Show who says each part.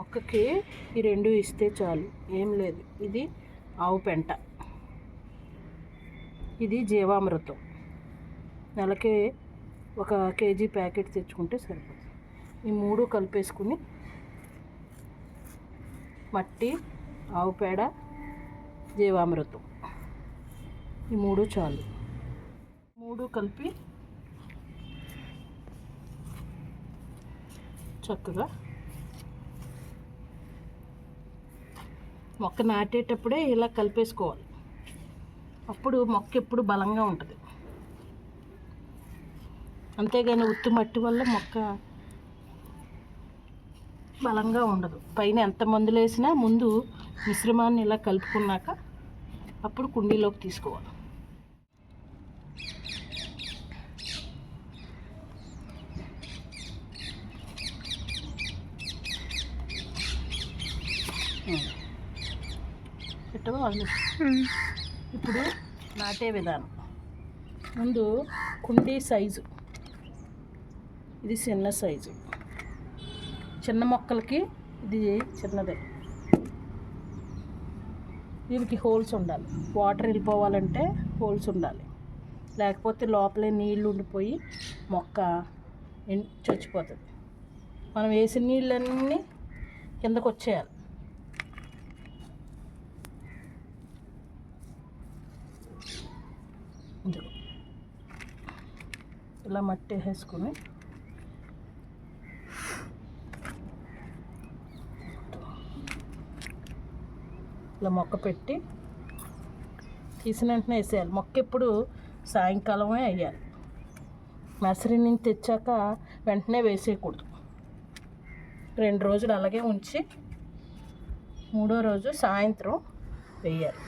Speaker 1: ఒక్కకి ఈ రెండు ఇస్తే చాలు. ఏం లేదు. ఇది ఆవు పెంట. ఇది జీవామృతం. నెలకి ఒక కేజీ ప్యాకెట్ తెచ్చుకుంటే సరిపోతుంది. ఈ మూడు కలిపేసుకుని మట్టి ఆవు పేడ జీవామృతం. ఈ మూడు చాలు. మూడు కలిపి చక్కగా మొక్క నాటేటప్పుడే ఇలా కలిపేసుకోవాలి. అప్పుడు మొక్క ఎప్పుడు బలంగా ఉంటుంది. అంతేగాని ఉత్తి మట్టి వల్ల మొక్క బలంగా ఉండదు. పైన ఎంత మందులు వేసినా ముందు మిశ్రమాన్ని ఇలా కలుపుకున్నాక అప్పుడు కుండీలోకి తీసుకోవాలి. ఇట్టగా ఇప్పుడు నాటే విధానం. ముందు కుండీ సైజు. ఇది చిన్న సైజు. చిన్న మొక్కలకి ఇది చిన్నదే. దీనికి హోల్స్ ఉండాలి. వాటర్ వెళ్ళిపోవాలంటే హోల్స్ ఉండాలి. లేకపోతే లోపలే నీళ్ళు ఉండిపోయి మొక్క చచ్చిపోతుంది. మనం వేసిన నీళ్ళన్నీ కిందకు వచ్చేయాలి ఇదిగో. ఇలా మట్టి వేసుకుని ఇలా మొక్క పెట్టి తీసిన వెంటనే వేసేయాలి. మొక్క ఎప్పుడు సాయంకాలమే వేయాలి. నర్సరీ నుంచి తెచ్చాక వెంటనే వేసేయకూడదు. రెండు రోజులు అలాగే ఉంచి మూడో రోజు సాయంత్రం వేయాలి.